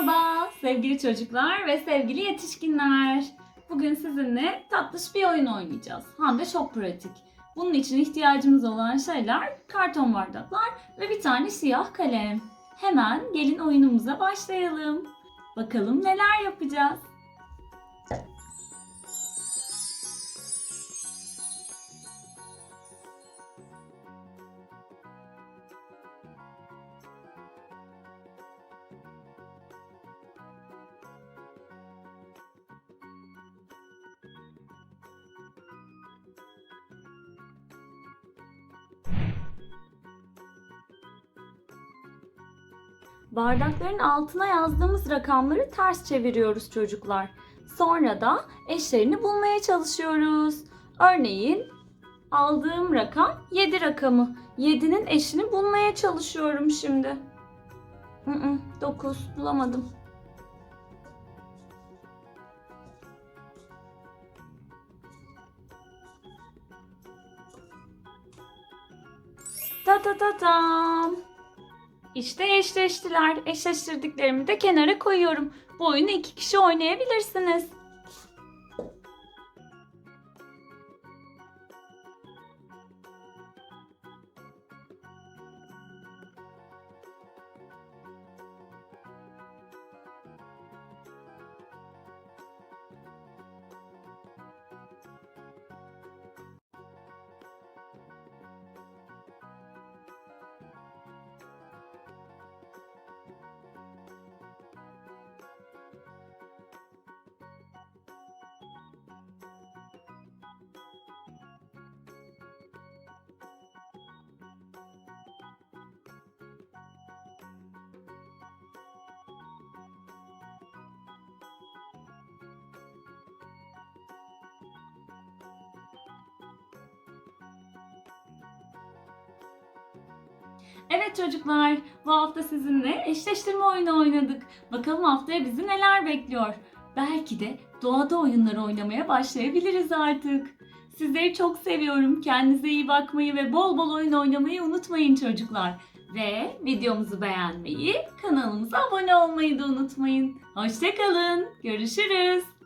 Merhaba sevgili çocuklar ve sevgili yetişkinler. Bugün sizinle tatlış bir oyun oynayacağız. Hem de çok pratik. Bunun için ihtiyacımız olan şeyler karton bardaklar ve bir tane siyah kalem. Hemen gelin oyunumuza başlayalım. Bakalım neler yapacağız. Bardakların altına yazdığımız rakamları ters çeviriyoruz çocuklar. Sonra da eşlerini bulmaya çalışıyoruz. Örneğin aldığım rakam 7 rakamı. 7'nin eşini bulmaya çalışıyorum şimdi. 9 bulamadım. Ta ta ta tam. İşte eşleştiler. Eşleştirdiklerimi de kenara koyuyorum. Bu oyunu iki kişi oynayabilirsiniz. Evet çocuklar, bu hafta sizinle eşleştirme oyunu oynadık. Bakalım haftaya bizi neler bekliyor. Belki de doğada oyunları oynamaya başlayabiliriz artık. Sizleri çok seviyorum. Kendinize iyi bakmayı ve bol bol oyun oynamayı unutmayın çocuklar. Ve videomuzu beğenmeyi, kanalımıza abone olmayı da unutmayın. Hoşçakalın. Görüşürüz.